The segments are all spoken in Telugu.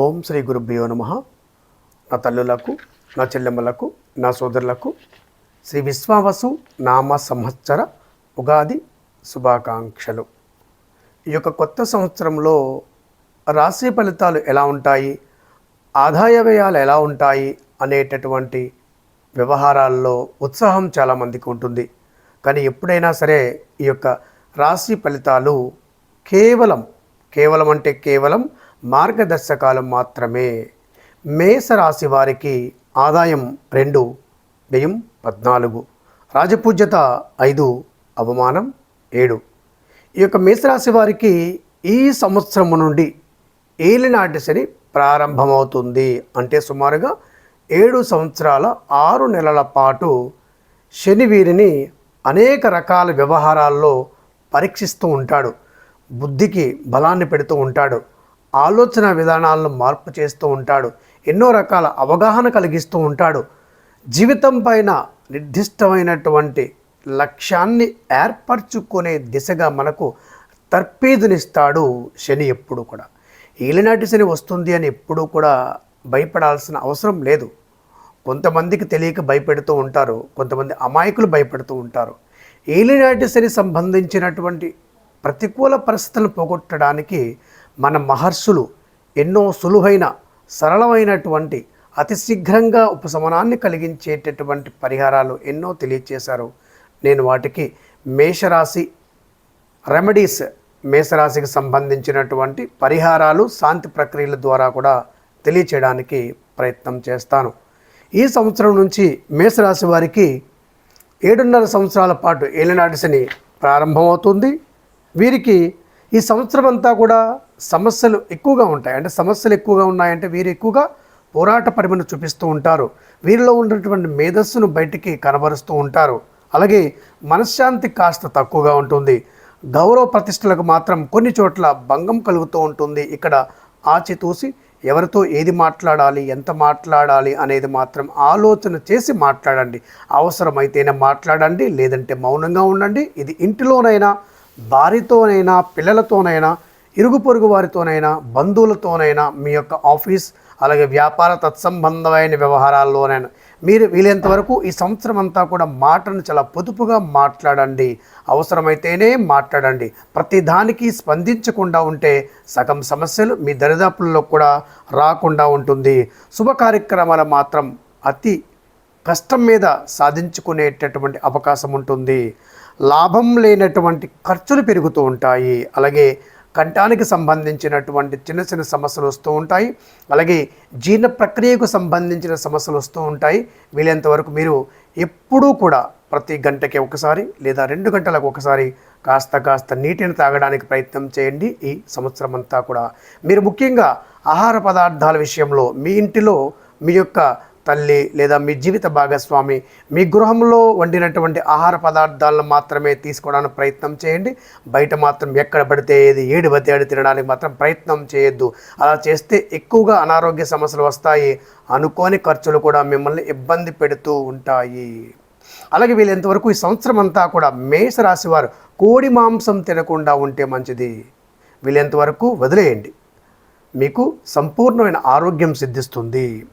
ఓం శ్రీ గురుభ్యో నమ. నా తల్లులకు నా చెల్లెమ్మలకు నా సోదరులకు శ్రీ విశ్వావసు నామ సంవత్సర ఉగాది శుభాకాంక్షలు. ఈ యొక్క కొత్త సంవత్సరంలో రాశి ఫలితాలు ఎలా ఉంటాయి ఆదాయ వ్యయాలు ఎలా ఉంటాయి అనేటటువంటి వ్యవహారాల్లో ఉత్సాహం చాలామందికి ఉంటుంది. కానీ ఎప్పుడైనా సరే ఈ యొక్క రాశి ఫలితాలు కేవలం కేవలం అంటే కేవలం మార్గదర్శకాలు మాత్రమే మేషరాశి వారికి ఆదాయం రెండు వ్యయం పద్నాలుగు. రాజపూజ్యత ఐదు అవమానం ఏడు. ఈ యొక్క మేషరాశి వారికి ఈ సంవత్సరం నుండి ఏలినాటి శని ప్రారంభమవుతుంది. అంటే సుమారుగా ఏడు సంవత్సరాల ఆరు నెలల పాటు శని వీరిని అనేక రకాల వ్యవహారాల్లో పరీక్షిస్తూ ఉంటాడు. బుద్ధికి బలాన్ని పెడుతూ ఉంటాడు. ఆలోచన విధానాలను మార్పు చేస్తూ ఉంటాడు. ఎన్నో రకాల అవగాహన కలిగిస్తూ ఉంటాడు. జీవితం పైన నిర్దిష్టమైనటువంటి లక్ష్యాన్ని ఏర్పరచుకునే దిశగా మనకు తర్పీదునిస్తాడు శని ఎప్పుడు కూడా. ఏలినాటి శని వస్తుంది అని ఎప్పుడూ కూడా భయపడాల్సిన అవసరం లేదు. కొంతమందికి తెలియక భయపెడుతూ ఉంటారు. కొంతమంది అమాయకులు భయపెడుతూ ఉంటారు. ఏలినాటి శని సంబంధించినటువంటి ప్రతికూల పరిస్థితులను పోగొట్టడానికి మన మహర్షులు ఎన్నో సులువైన సరళమైనటువంటి అతి శీఘ్రంగా ఉపశమనాన్ని కలిగించేటటువంటి పరిహారాలు ఎన్నో తెలియచేశారు. నేను వాటికి మేషరాశి రెమెడీస్ మేషరాశికి సంబంధించినటువంటి పరిహారాలు శాంతి ప్రక్రియల ద్వారా కూడా తెలియచేయడానికి ప్రయత్నం చేస్తాను. ఈ సంవత్సరం నుంచి మేషరాశి వారికి ఏడున్నర సంవత్సరాల పాటు ఏలినాటి శని ప్రారంభమవుతుంది. వీరికి ఈ సంవత్సరం అంతా కూడా సమస్యలు ఎక్కువగా ఉంటాయి. అంటే సమస్యలు ఎక్కువగా ఉన్నాయంటే వీరు ఎక్కువగా పోరాట పరిమను చూపిస్తూ ఉంటారు. వీరిలో ఉన్నటువంటి మేధస్సును బయటికి కనబరుస్తూ ఉంటారు. అలాగే మనశ్శాంతి కాస్త తక్కువగా ఉంటుంది. గౌరవ ప్రతిష్టలకు మాత్రం కొన్ని చోట్ల భంగం కలుగుతూ ఉంటుంది. ఇక్కడ ఆచితూసి ఎవరితో ఏది మాట్లాడాలి ఎంత మాట్లాడాలి అనేది మాత్రం ఆలోచన చేసి మాట్లాడండి. అవసరమైతేనే మాట్లాడండి లేదంటే మౌనంగా ఉండండి. ఇది ఇంటిలోనైనా భార్యతోనైనా పిల్లలతోనైనా ఇరుగు పొరుగు వారితోనైనా బంధువులతోనైనా మీ యొక్క ఆఫీస్ అలాగే వ్యాపార తత్సంబంధమైన వ్యవహారాల్లోనైనా మీరు వీలైనంత వరకు ఈ సంవత్సరం అంతా కూడా మాటను చాలా పొదుపుగా మాట్లాడండి. అవసరమైతేనే మాట్లాడండి. ప్రతిదానికి స్పందించకుండా ఉంటే సగం సమస్యలు మీ దరిదాపుల్లో కూడా రాకుండా ఉంటుంది. శుభ కార్యక్రమాలు మాత్రం అతి కష్టం మీద సాధించుకునేటటువంటి అవకాశం ఉంటుంది. లాభం లేనటువంటి ఖర్చులు పెరుగుతూ ఉంటాయి. అలాగే కంఠానికి సంబంధించినటువంటి చిన్న చిన్న సమస్యలు వస్తూ ఉంటాయి. అలాగే జీర్ణ ప్రక్రియకు సంబంధించిన సమస్యలు వస్తూ ఉంటాయి. వీలైనంత వరకు మీరు ఎప్పుడూ కూడా ప్రతి గంటకి ఒకసారి లేదా రెండు గంటలకు ఒకసారి కాస్త కాస్త నీటిని తాగడానికి ప్రయత్నం చేయండి. ఈ సంవత్సరం అంతా కూడా మీరు ముఖ్యంగా ఆహార పదార్థాల విషయంలో మీ ఇంటిలో మీ యొక్క తల్లి లేదా మీ జీవిత భాగస్వామి మీ గృహంలో వండినటువంటి ఆహార పదార్థాలను మాత్రమే తీసుకోవడానికి ప్రయత్నం చేయండి. బయట మాత్రం ఎక్కడ పడితే ఏది ఏడు పడితే ఏడు తినడానికి మాత్రం ప్రయత్నం చేయొద్దు. అలా చేస్తే ఎక్కువగా అనారోగ్య సమస్యలు వస్తాయి. అనుకోని ఖర్చులు కూడా మిమ్మల్ని ఇబ్బంది పెడుతూ ఉంటాయి. అలాగే వీళ్ళెంతవరకు ఈ సంవత్సరం అంతా కూడా మేషరాశి వారు కోడి మాంసం తినకుండా ఉంటే మంచిది. వీళ్ళెంతవరకు వదిలేయండి. మీకు సంపూర్ణమైన ఆరోగ్యం సిద్ధిస్తుంది.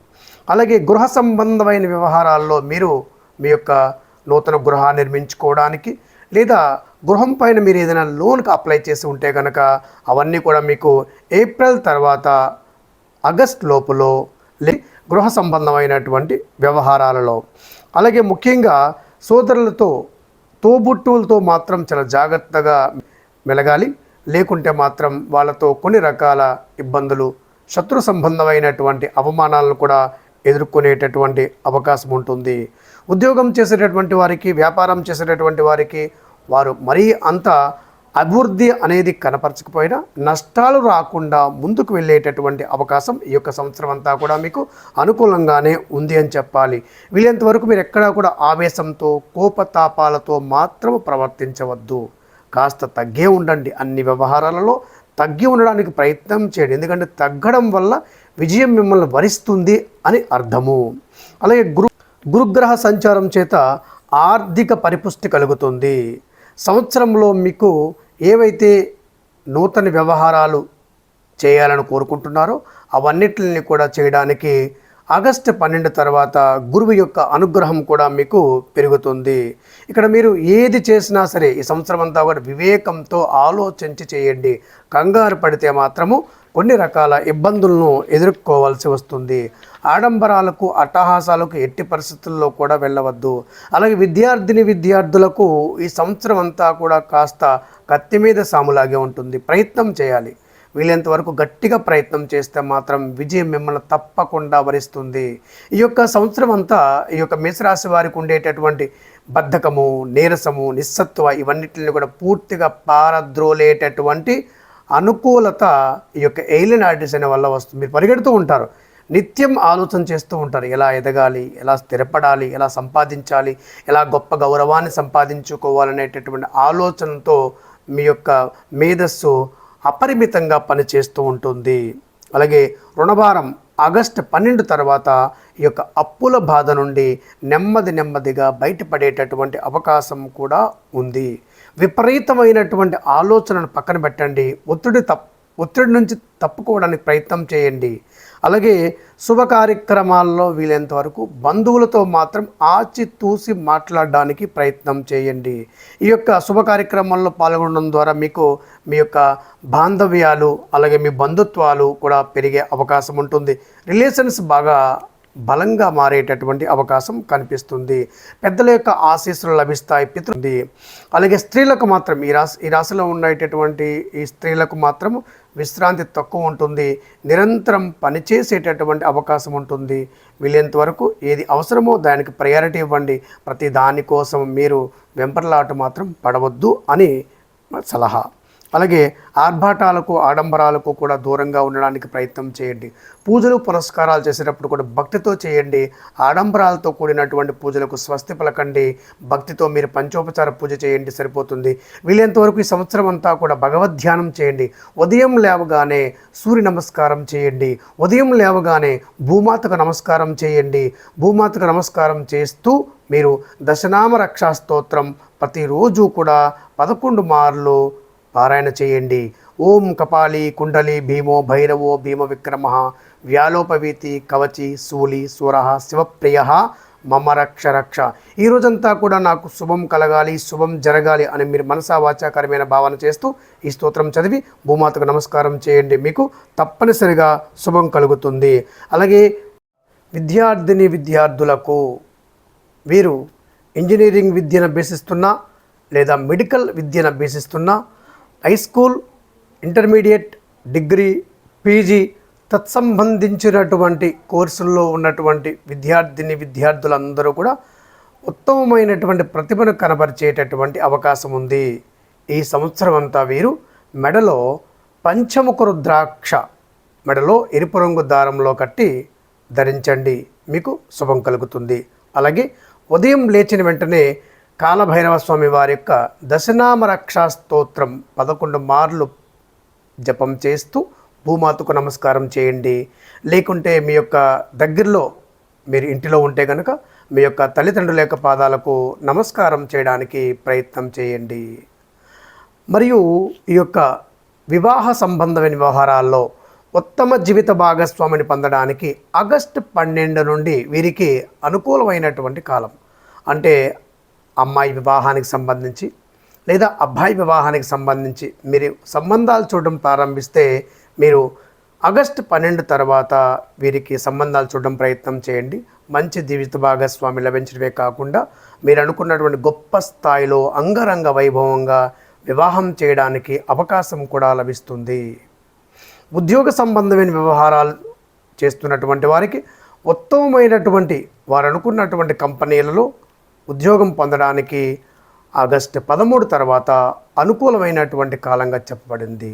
అలాగే గృహ సంబంధమైన వ్యవహారాల్లో మీరు మీ యొక్క నూతన గృహాన్ని నిర్మించుకోవడానికి లేదా గృహం పైన మీరు ఏదైనా లోన్కి అప్లై చేసి ఉంటే కనుక అవన్నీ కూడా మీకు ఏప్రిల్ తర్వాత ఆగస్ట్ లోపల లే గృహ సంబంధమైనటువంటి వ్యవహారాలలో. అలాగే ముఖ్యంగా సోదరులతో తోబుట్టువులతో మాత్రం చాలా జాగ్రత్తగా మెలగాలి. లేకుంటే మాత్రం వాళ్ళతో కొన్ని రకాల ఇబ్బందులు శత్రు సంబంధమైనటువంటి అవమానాలను కూడా ఎదుర్కొనేటటువంటి అవకాశం ఉంటుంది. ఉద్యోగం చేసేటటువంటి వారికి వ్యాపారం చేసేటటువంటి వారికి వారు మరీ అంత అభివృద్ధి అనేది కనపరచకపోయినా నష్టాలు రాకుండా ముందుకు వెళ్ళేటటువంటి అవకాశం ఈ యొక్క సంవత్సరం అంతా కూడా మీకు అనుకూలంగానే ఉంది అని చెప్పాలి. వీలైనంత వరకు మీరు ఎక్కడా కూడా ఆవేశంతో కోపతాపాలతో మాత్రం ప్రవర్తించవద్దు. కాస్త తగ్గే ఉండండి. అన్ని వ్యవహారాలలో తగ్గి ఉండడానికి ప్రయత్నం చేయండి. ఎందుకంటే తగ్గడం వల్ల విజయం మిమ్మల్ని వరిస్తుంది అని అర్థము. అలాగే గురు గురుగ్రహ సంచారం చేత ఆర్థిక పరిపుష్టి కలుగుతుంది. సంవత్సరంలో మీకు ఏవైతే నూతన వ్యవహారాలు చేయాలని కోరుకుంటున్నారో అవన్నిటిని కూడా చేయడానికి ఆగస్టు పన్నెండు తర్వాత గురువు యొక్క అనుగ్రహం కూడా మీకు పెరుగుతుంది. ఇక్కడ మీరు ఏది చేసినా సరే ఈ సంవత్సరం అంతా కూడా వివేకంతో ఆలోచించి చేయండి. కంగారు పడితే మాత్రము కొన్ని రకాల ఇబ్బందులను ఎదుర్కోవాల్సి వస్తుంది. ఆడంబరాలకు అట్టహాసాలకు ఎట్టి పరిస్థితుల్లో కూడా వెళ్ళవద్దు. అలాగే విద్యార్థిని విద్యార్థులకు ఈ సంవత్సరం అంతా కూడా కాస్త కత్తి మీద సాములాగే ఉంటుంది. ప్రయత్నం చేయాలి. వీలైనంత వరకు గట్టిగా ప్రయత్నం చేస్తే మాత్రం విజయం మిమ్మల్ని తప్పకుండా వరిస్తుంది. ఈ యొక్క సంవత్సరం అంతా ఈ యొక్క మేషరాశి వారికి ఉండేటటువంటి బద్ధకము నీరసము నిస్సత్వ ఇవన్నిటిని కూడా పూర్తిగా పారద్రోలేటటువంటి అనుకూలత ఈ యొక్క ఎయిలియన్ ఆర్టిస్ అనే వల్ల వస్తుంది మీరు పరిగెడుతూ ఉంటారు. నిత్యం ఆలోచన చేస్తూ ఉంటారు. ఎలా ఎదగాలి? ఎలా స్థిరపడాలి? ఎలా సంపాదించాలి? ఎలా గొప్ప గౌరవాన్ని సంపాదించుకోవాలనేటటువంటి ఆలోచనతో మీ యొక్క మేధస్సు అపరిమితంగా పనిచేస్తూ ఉంటుంది. అలాగే రుణభారం ఆగస్టు పన్నెండు తర్వాత ఈ యొక్క అప్పుల బాధ నుండి నెమ్మది నెమ్మదిగా బయటపడేటటువంటి అవకాశం కూడా ఉంది. విపరీతమైనటువంటి ఆలోచనను పక్కన పెట్టండి. ఒత్తిడి తప్ ఒత్తిడి నుంచి తప్పుకోవడానికి ప్రయత్నం చేయండి. అలాగే శుభ కార్యక్రమాల్లో వీలైనంత వరకు బంధువులతో మాత్రం ఆచితూసి మాట్లాడడానికి ప్రయత్నం చేయండి. ఈ యొక్క శుభ కార్యక్రమాల్లో పాల్గొనడం ద్వారా మీకు మీ యొక్క బాంధవ్యాలు అలాగే మీ బంధుత్వాలు కూడా పెరిగే అవకాశం ఉంటుంది. రిలేషన్స్ బాగా బలంగా మారేటటువంటి అవకాశం కనిపిస్తుంది. పెద్దల యొక్క ఆశీస్సులు లభిస్తాయి పితృంది అలాగే స్త్రీలకు మాత్రం ఈ రాశి ఈ రాశిలో ఉండేటటువంటి ఈ స్త్రీలకు మాత్రం విశ్రాంతి తక్కువ ఉంటుంది. నిరంతరం పనిచేసేటటువంటి అవకాశం ఉంటుంది. వీలైనంత వరకు ఏది అవసరమో దానికి ప్రయారిటీ ఇవ్వండి. ప్రతి దానికోసం మీరు వెంపర్లాట మాత్రం పడవద్దు అని సలహా. అలాగే ఆర్భాటాలకు ఆడంబరాలకు కూడా దూరంగా ఉండడానికి ప్రయత్నం చేయండి. పూజలు పురస్కారాలు చేసేటప్పుడు కూడా భక్తితో చేయండి. ఆడంబరాలతో కూడినటువంటి పూజలకు స్వస్తి పలకండి. భక్తితో మీరు పంచోపచార పూజ చేయండి సరిపోతుంది. వీలైనంతవరకు ఈ సంవత్సరం అంతా కూడా భగవద్ ధ్యానం చేయండి. ఉదయం లేవగానే సూర్య నమస్కారం చేయండి. ఉదయం లేవగానే భూమాతకు నమస్కారం చేయండి. భూమాతకు నమస్కారం చేస్తూ మీరు దశనామ రక్షా స్తోత్రం ప్రతిరోజు కూడా పదకొండు మార్లు పారాయణ చేయండి. ఓం కపాలి కుండలి భీమో భైరవో భీమ విక్రమ వ్యాలోపవీతి కవచి శూలి సూర శివప్రియ మమ రక్ష రక్ష. ఈ రోజంతా కూడా నాకు శుభం కలగాలి శుభం జరగాలి అని మీరు మనసా వాచాకరమైన భావన చేస్తూ ఈ స్తోత్రం చదివి భూమాతకు నమస్కారం చేయండి. మీకు తప్పనిసరిగా శుభం కలుగుతుంది. అలాగే విద్యార్థిని విద్యార్థులకు వీరు ఇంజనీరింగ్ విద్యను అభ్యసిస్తున్నా లేదా మెడికల్ విద్యను అభ్యసిస్తున్నా high school intermediate degree PG తత్సంబంధించినటువంటి కోర్సుల్లో ఉన్నటువంటి విద్యార్థిని విద్యార్థులందరూ కూడా ఉత్తమమైనటువంటి ప్రతిభను కనబరిచేటటువంటి అవకాశం ఉంది. ఈ సంవత్సరం అంతా వీరు మెడలో పంచముఖ రుద్రాక్ష మెడలో ఎరుపు రంగు దారంలో కట్టి ధరించండి. మీకు శుభం కలుగుతుంది. అలాగే ఉదయం లేచిన వెంటనే కాలభైరవ స్వామి వారి యొక్క దశనామ రక్షా స్తోత్రం పదకొండు మార్లు జపం చేస్తూ భూమాతకు నమస్కారం చేయండి. లేకుంటే మీ యొక్క దగ్గరలో మీరు ఇంటిలో ఉంటే కనుక మీ యొక్క తల్లిదండ్రుల యొక్క పాదాలకు నమస్కారం చేయడానికి ప్రయత్నం చేయండి. మరియు ఈ యొక్క వివాహ సంబంధమైన వ్యవహారాల్లో ఉత్తమ జీవిత భాగస్వామిని పొందడానికి ఆగస్టు పన్నెండు నుండి వీరికి అనుకూలమైనటువంటి కాలం. అంటే అమ్మాయి వివాహానికి సంబంధించి లేదా అబ్బాయి వివాహానికి సంబంధించి మీరు సంబంధాలు చూడడం ప్రారంభిస్తే మీరు ఆగస్టు పన్నెండు తర్వాత వీరికి సంబంధాలు చూడడం ప్రయత్నం చేయండి. మంచి జీవిత భాగస్వామి లభించడమే కాకుండా మీరు అనుకున్నటువంటి గొప్ప స్థాయిలో అంగరంగ వైభవంగా వివాహం చేయడానికి అవకాశం కూడా లభిస్తుంది. ఉద్యోగ సంబంధమైన వ్యవహారాలు చేస్తున్నటువంటి వారికి ఉత్తమమైనటువంటి వారు అనుకున్నటువంటి కంపెనీలలో ఉద్యోగం పొందడానికి ఆగస్టు పదమూడు తర్వాత అనుకూలమైనటువంటి కాలంగా చెప్పబడింది.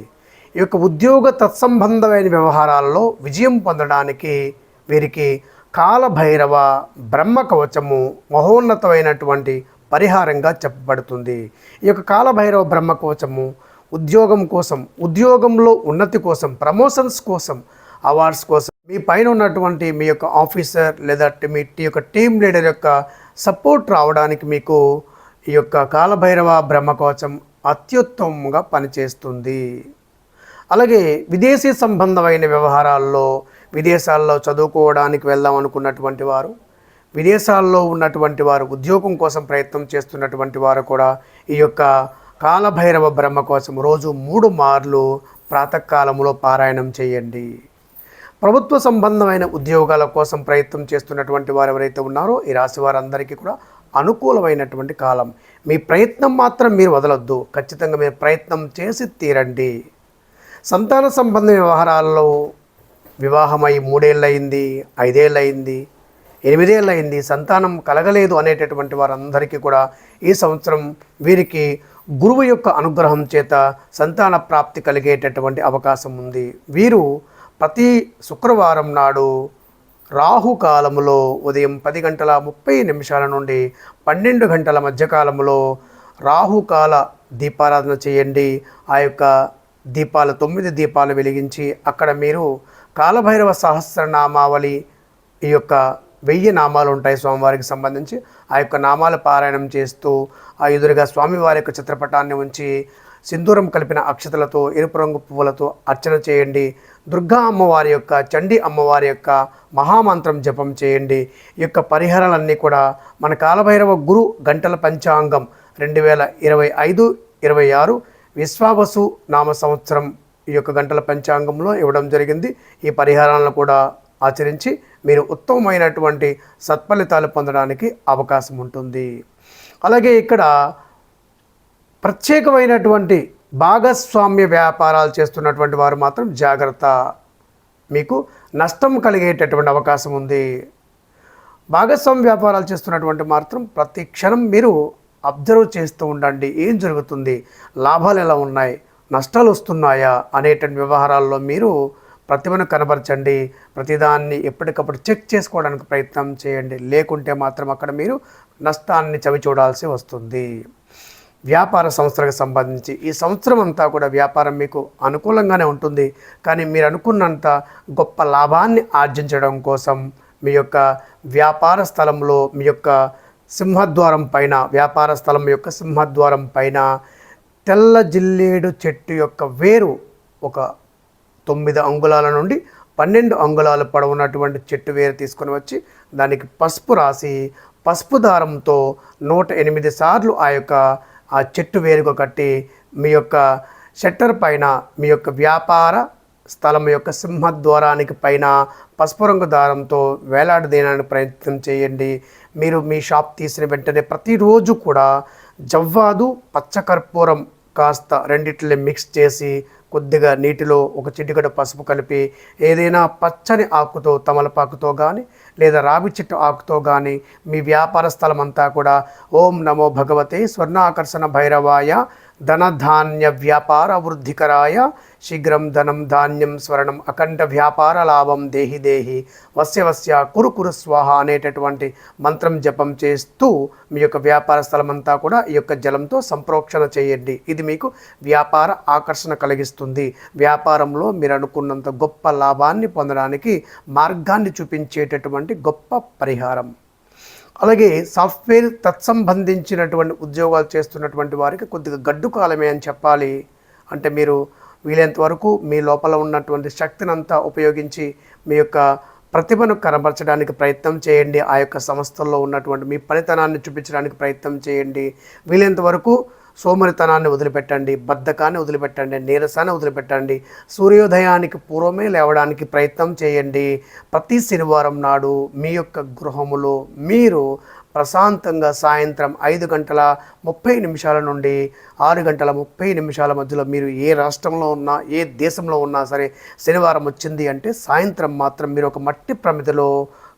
ఈ యొక్క ఉద్యోగ తత్సంబంధమైన వ్యవహారాల్లో విజయం పొందడానికి వీరికి కాలభైరవ బ్రహ్మ కవచము మహోన్నతమైనటువంటి పరిహారంగా చెప్పబడుతుంది. ఈ యొక్క కాలభైరవ బ్రహ్మ కవచము ఉద్యోగం కోసం ఉద్యోగంలో ఉన్నతి కోసం ప్రమోషన్స్ కోసం అవార్డ్స్ కోసం మీ పైన ఉన్నటువంటి మీ యొక్క ఆఫీసర్ లేదా మీ యొక్క టీం లీడర్ యొక్క సపోర్ట్ రావడానికి మీకు ఈ యొక్క కాలభైరవ బ్రహ్మకోచం అత్యుత్తమంగా పనిచేస్తుంది. అలాగే విదేశీ సంబంధమైన వ్యవహారాల్లో విదేశాల్లో చదువుకోవడానికి వెళ్దాం అనుకున్నటువంటి వారు విదేశాల్లో ఉన్నటువంటి వారు ఉద్యోగం కోసం ప్రయత్నం చేస్తున్నటువంటి వారు కూడా ఈ యొక్క కాలభైరవ బ్రహ్మ కోసం రోజు మూడు మార్లు ప్రాతకాలంలో పారాయణం చేయండి. ప్రభుత్వ సంబంధమైన ఉద్యోగాల కోసం ప్రయత్నం చేస్తున్నటువంటి వారు ఎవరైతే ఉన్నారో ఈ రాశి వారందరికీ కూడా అనుకూలమైనటువంటి కాలం. మీ ప్రయత్నం మాత్రం మీరు వదలొద్దు. ఖచ్చితంగా మీరు ప్రయత్నం చేసి తీరండి. సంతాన సంబంధ వ్యవహారాల్లో వివాహమై మూడేళ్ళయింది ఐదేళ్ళయింది ఎనిమిదేళ్ళయింది సంతానం కలగలేదు అనేటటువంటి వారందరికీ కూడా ఈ సంవత్సరం వీరికి గురువు యొక్క అనుగ్రహం చేత సంతాన ప్రాప్తి కలిగేటటువంటి అవకాశం ఉంది. వీరు ప్రతి శుక్రవారం నాడు రాహుకాలములో ఉదయం పది గంటల ముప్పై నిమిషాల నుండి పన్నెండు గంటల మధ్యకాలంలో రాహుకాల దీపారాధన చేయండి. ఆ యొక్క దీపాలు తొమ్మిది దీపాలు వెలిగించి అక్కడ మీరు కాలభైరవ సహస్రనామావళి ఈ యొక్క వెయ్యి నామాలు ఉంటాయి స్వామివారికి సంబంధించి. ఆ యొక్క నామాల పారాయణం చేస్తూ ఆ ఎదురుగా స్వామివారి యొక్క చిత్రపటాన్ని ఉంచి సింధూరం కలిపిన అక్షతలతో ఎరుపు రంగు పువ్వులతో అర్చన చేయండి. దుర్గా అమ్మవారి యొక్క చండీ అమ్మవారి యొక్క మహామంత్రం జపం చేయండి. ఈ యొక్క పరిహారాలన్నీ కూడా మన కాలభైరవ గురు గంటల పంచాంగం రెండు వేల ఇరవై ఐదు ఇరవై ఆరు విశ్వావసు నామ సంవత్సరం ఈ యొక్క గంటల పంచాంగంలో ఇవ్వడం జరిగింది. ఈ పరిహారాలను కూడా ఆచరించి మీరు ఉత్తమమైనటువంటి సత్ఫలితాలు పొందడానికి అవకాశం ఉంటుంది. అలాగే ఇక్కడ ప్రత్యేకమైనటువంటి భాగస్వామ్య వ్యాపారాలు చేస్తున్నటువంటి వారు మాత్రం జాగ్రత్త. మీకు నష్టం కలిగేటటువంటి అవకాశం ఉంది. భాగస్వామ్య వ్యాపారాలు చేస్తున్నటువంటి మాత్రం ప్రతి క్షణం మీరు అబ్జర్వ్ చేస్తూ ఉండండి. ఏం జరుగుతుంది? లాభాలు ఎలా ఉన్నాయి? నష్టాలు వస్తున్నాయా? అనేటువంటి వ్యవహారాల్లో మీరు ప్రతిభను కనబరచండి ప్రతిదాన్ని ఎప్పటికప్పుడు చెక్ చేసుకోవడానికి ప్రయత్నం చేయండి. లేకుంటే మాత్రం అక్కడ మీరు నష్టాన్ని చవి చూడాల్సి వస్తుంది. వ్యాపార సంస్థలకు సంబంధించి ఈ సంవత్సరం అంతా కూడా వ్యాపారం మీకు అనుకూలంగానే ఉంటుంది. కానీ మీరు అనుకున్నంత గొప్ప లాభాన్ని ఆర్జించడం కోసం మీ యొక్క వ్యాపార స్థలంలో మీ యొక్క సింహద్వారం పైన వ్యాపార స్థలం యొక్క సింహద్వారం పైన తెల్ల జిల్లేడు చెట్టు యొక్క వేరు ఒక తొమ్మిది అంగుళాల నుండి పన్నెండు అంగుళాల పొడవున్నటువంటి చెట్టు వేరు తీసుకొని వచ్చి దానికి పసుపు రాసి పసుపు దారంతో నూట ఎనిమిది సార్లు ఆ యొక్క ఆ చెట్టు వేరుగా కట్టి మీ యొక్క షట్టర్ పైన మీ యొక్క వ్యాపార స్థలం యొక్క సింహద్వారానికి పైన పసుపు రంగు దారంతో వేలాడదీయడానికి ప్రయత్నం చేయండి. మీరు మీ షాప్ తీసిన వెంటనే ప్రతిరోజు కూడా జవ్వాదు పచ్చకర్పూరం కాస్త రెండిట్లని మిక్స్ చేసి కొద్దిగా నీటిలో ఒక చిటికడ పసుపు కలిపి ఏదైనా పచ్చని ఆకుతో తమలపాకుతో కానీ లేదా రావి చెట్టు ఆకుతో కానీ మీ వ్యాపార స్థలం అంతా కూడా ఓం నమో భగవతే స్వర్ణాకర్షణ భైరవాయ ధనధాన్య వ్యాపార వృద్ధికరాయ శీఘ్రం ధనం ధాన్యం స్వర్ణం అఖండ వ్యాపార లాభం దేహి దేహి వస్య వస్య కురు కురు స్వాహ అనేటటువంటి మంత్రం జపం చేస్తూ మీ యొక్క వ్యాపార స్థలం అంతా కూడా ఈ యొక్క జలంతో సంప్రోక్షణ చేయండి. ఇది మీకు వ్యాపార ఆకర్షణ కలిగిస్తుంది. వ్యాపారంలో మీరు అనుకున్నంత గొప్ప లాభాన్ని పొందడానికి మార్గాన్ని చూపించేటటువంటి గొప్ప పరిహారం. అలాగే సాఫ్ట్వేర్ తత్సంబంధించినటువంటి ఉద్యోగాలు చేస్తున్నటువంటి వారికి కొద్దిగా గడ్డు కాలమే అని చెప్పాలి. అంటే మీరు వీలైనంత వరకు మీ లోపల ఉన్నటువంటి శక్తిని అంతా ఉపయోగించి మీ యొక్క ప్రతిభను కనబరచడానికి ప్రయత్నం చేయండి. ఆ యొక్క సంస్థల్లో ఉన్నటువంటి మీ పనితనాన్ని చూపించడానికి ప్రయత్నం చేయండి. వీలైనంత వరకు సోమరితనాన్ని వదిలిపెట్టండి బద్ధకాన్ని వదిలిపెట్టండి నీరసాన్ని వదిలిపెట్టండి సూర్యోదయానికి పూర్వమే లేవడానికి ప్రయత్నం చేయండి. ప్రతి శనివారం నాడు మీ యొక్క గృహములో మీరు ప్రశాంతంగా సాయంత్రం ఐదు గంటల ముప్పై నిమిషాల నుండి ఆరు గంటల ముప్పై నిమిషాల మధ్యలో మీరు ఏ రాష్ట్రంలో ఉన్నా ఏ దేశంలో ఉన్నా సరే శనివారం వచ్చింది అంటే సాయంత్రం మాత్రం మీరు ఒక మట్టి ప్రమిదలో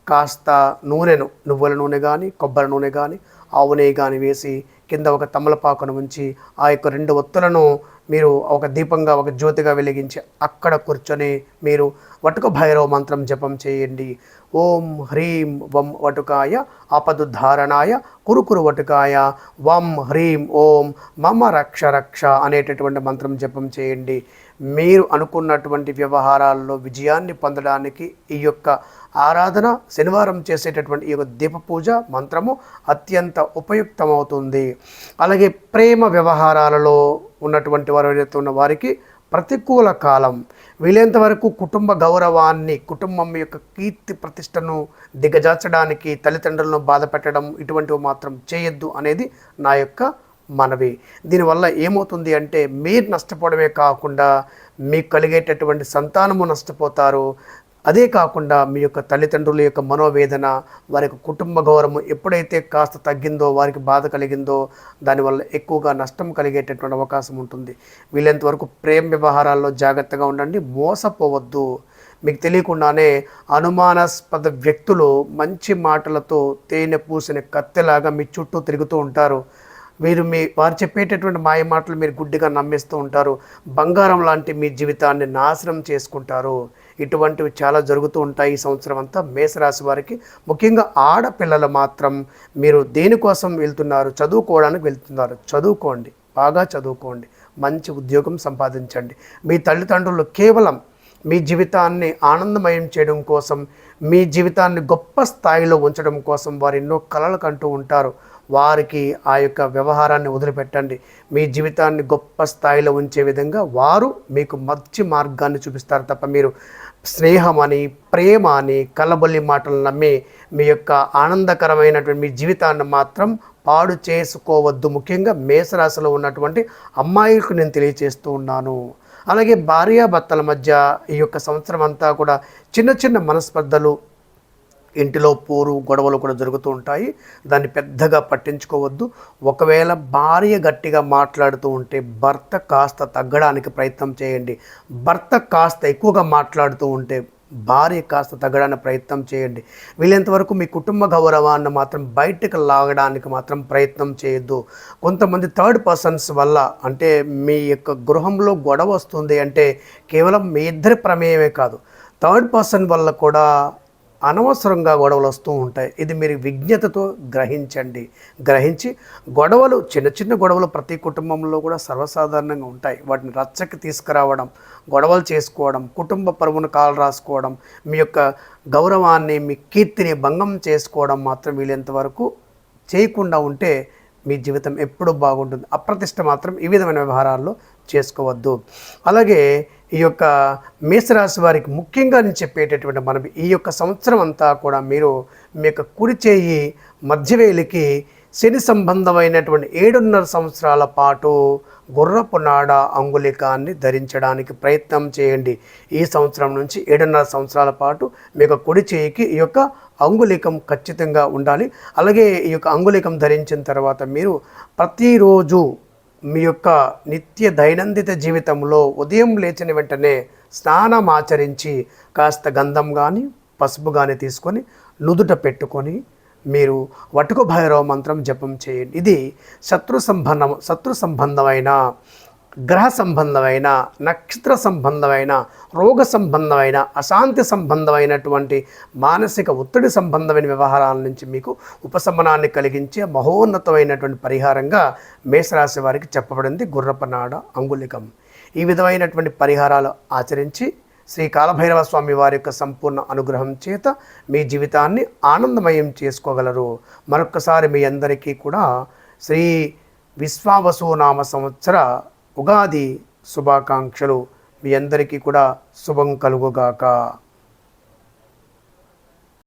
కాస్త నూనెను నువ్వుల నూనె కానీ కొబ్బరి నూనె కానీ ఆవు నెయ్యి కానీ వేసి కింద ఒక తమలపాకును ఉంచి ఆ యొక్క రెండు ఒత్తులను మీరు ఒక దీపంగా ఒక జ్యోతిగా వెలిగించి అక్కడ కూర్చొని మీరు వటుక భైరవ మంత్రం జపం చేయండి. ఓం హ్రీం వం వటుకాయ ఆపదుద్ధారణాయ కురుకురు వటుకాయ వం హ్రీం ఓం మమ రక్ష రక్ష అనేటటువంటి మంత్రం జపం చేయండి. మీరు అనుకున్నటువంటి వ్యవహారాల్లో విజయాన్ని పొందడానికి ఈ యొక్క ఆరాధన శనివారం చేసేటటువంటి ఈ యొక్క దీప పూజ మంత్రము అత్యంత ఉపయుక్తమవుతుంది. అలాగే ప్రేమ వ్యవహారాలలో ఉన్నటువంటి వారు ఏదైతే ఉన్న వారికి ప్రతికూల కాలం. వీలైనంత వరకు కుటుంబ గౌరవాన్ని కుటుంబం యొక్క కీర్తి ప్రతిష్టను దిగజార్చడానికి తల్లిదండ్రులను బాధ పెట్టడం ఇటువంటివి మాత్రం చేయొద్దు అనేది నా యొక్క మనవి. దీనివల్ల ఏమవుతుంది అంటే మీరు నష్టపోవడమే కాకుండా మీకు కలిగేటటువంటి సంతానము నష్టపోతారు. అదే కాకుండా మీ యొక్క తల్లిదండ్రుల యొక్క మనోవేదన వారి యొక్క కుటుంబ గౌరవం ఎప్పుడైతే కాస్త తగ్గిందో వారికి బాధ కలిగిందో దానివల్ల ఎక్కువగా నష్టం కలిగేటటువంటి అవకాశం ఉంటుంది. వీలైనంత వరకు ప్రేమ వ్యవహారాల్లో జాగ్రత్తగా ఉండండి. మోసపోవద్దు. మీకు తెలియకుండానే అనుమానాస్పద వ్యక్తులు మంచి మాటలతో తేనె పూసిన కత్తెలాగా మీ చుట్టూ తిరుగుతూ ఉంటారు. మీరు మీ వారు చెప్పేటటువంటి మాయ మాటలు మీరు గుడ్డిగా నమ్మేస్తూ ఉంటారు. బంగారం లాంటి మీ జీవితాన్ని నాశనం చేసుకుంటారు. ఇటువంటివి చాలా జరుగుతూ ఉంటాయి ఈ సంవత్సరం అంతా. మేషరాశి వారికి ముఖ్యంగా ఆడపిల్లలు మాత్రం మీరు దేనికోసం వెళ్తున్నారు? చదువుకోవడానికి వెళ్తున్నారు. చదువుకోండి. బాగా చదువుకోండి. మంచి ఉద్యోగం సంపాదించండి. మీ తల్లిదండ్రులు కేవలం మీ జీవితాన్ని ఆనందమయం చేయడం కోసం మీ జీవితాన్ని గొప్ప స్థాయిలో ఉంచడం కోసం వారు ఎన్నో కలలు కంటూ ఉంటారు. వారికి ఆ యొక్క వ్యవహారాన్ని వదిలిపెట్టండి. మీ జీవితాన్ని గొప్ప స్థాయిలో ఉంచే విధంగా వారు మీకు మంచి మార్గాన్ని చూపిస్తారు తప్ప మీరు స్నేహం అని ప్రేమ అని కలబొల్లి మాటలు నమ్మి మీ యొక్క ఆనందకరమైనటువంటి మీ జీవితాన్ని మాత్రం పాడు చేసుకోవద్దు. ముఖ్యంగా మేషరాశిలో ఉన్నటువంటి అమ్మాయిలకు నేను తెలియచేస్తూ ఉన్నాను. అలాగే భార్యాభర్తల మధ్య ఈ యొక్క సంవత్సరం అంతా కూడా చిన్న చిన్న మనస్పర్ధలు ఇంటిలో పోరు గొడవలు కూడా జరుగుతూ ఉంటాయి. దాన్ని పెద్దగా పట్టించుకోవద్దు. ఒకవేళ భార్య గట్టిగా మాట్లాడుతూ ఉంటే భర్త కాస్త తగ్గడానికి ప్రయత్నం చేయండి. భర్త కాస్త ఎక్కువగా మాట్లాడుతూ ఉంటే భార్య కాస్త తగ్గడానికి ప్రయత్నం చేయండి. వీలైనంతవరకు మీ కుటుంబ గౌరవాన్ని మాత్రం బయటకు లాగడానికి మాత్రం ప్రయత్నం చేయొద్దు. కొంతమంది థర్డ్ పర్సన్స్ వల్ల అంటే మీ యొక్క గృహంలో గొడవ వస్తుంది అంటే కేవలం మీ ఇద్దరి ప్రమేయమే కాదు. థర్డ్ పర్సన్ వల్ల కూడా అనవసరంగా గొడవలు వస్తూ ఉంటాయి. ఇది మీరు విజ్ఞతతో గ్రహించండి. గ్రహించి గొడవలు చిన్న చిన్న గొడవలు ప్రతి కుటుంబంలో కూడా సర్వసాధారణంగా ఉంటాయి. వాటిని రచ్చకి తీసుకురావడం గొడవలు చేసుకోవడం కుటుంబ పరువును కాలు రాసుకోవడం మీ యొక్క గౌరవాన్ని మీ కీర్తిని భంగం చేసుకోవడం మాత్రం వీలైనంత వరకు చేయకుండా ఉంటే మీ జీవితం ఎప్పుడూ బాగుంటుంది. అప్రతిష్ట మాత్రం ఈ విధమైన వ్యవహారాల్లో చేసుకోవద్దు. అలాగే ఈ యొక్క మేషరాశి వారికి ముఖ్యంగా నేను చెప్పేటటువంటి మనం ఈ యొక్క సంవత్సరం అంతా కూడా మీరు మీ యొక్క కుడి చేయి మధ్యవేలికి శని సంబంధమైనటువంటి ఏడున్నర సంవత్సరాల పాటు గుర్రపు నాడ అంగులికాన్ని ధరించడానికి ప్రయత్నం చేయండి. ఈ సంవత్సరం నుంచి ఏడున్నర సంవత్సరాల పాటు మీ యొక్క కుడి చేయికి ఈ యొక్క అంగుళికం ఖచ్చితంగా ఉండాలి. అలాగే ఈ యొక్క అంగుళికం ధరించిన తర్వాత మీరు ప్రతిరోజు మీ యొక్క నిత్య దైనందిత జీవితంలో ఉదయం లేచిన వెంటనే స్నానం ఆచరించి కాస్త గంధం కానీ పసుపు కానీ తీసుకొని నుదుట పెట్టుకొని మీరు వటుకు భైరవ మంత్రం జపం చేయండి. ఇది శత్రు సంబంధం శత్రు సంబంధమైన గ్రహ సంబంధమైన నక్షత్ర సంబంధమైన రోగ సంబంధమైన అశాంతి సంబంధమైనటువంటి మానసిక ఒత్తిడి సంబంధమైన వ్యవహారాల నుంచి మీకు ఉపశమనాన్ని కలిగించే మహోన్నతమైనటువంటి పరిహారంగా మేషరాశి వారికి చెప్పబడింది గుర్రపనాడ అంగుళికం. ఈ విధమైనటువంటి పరిహారాలు ఆచరించి శ్రీ కాలభైరవ స్వామి వారి యొక్క సంపూర్ణ అనుగ్రహం చేత మీ జీవితాన్ని ఆనందమయం చేసుకోగలరు. మరొక్కసారి మీ అందరికీ కూడా శ్రీ విశ్వావసునామ సంవత్సర ఉగాది శుభాకాంక్షలు మీ అందరికీ కూడా శుభం కలుగుగాక.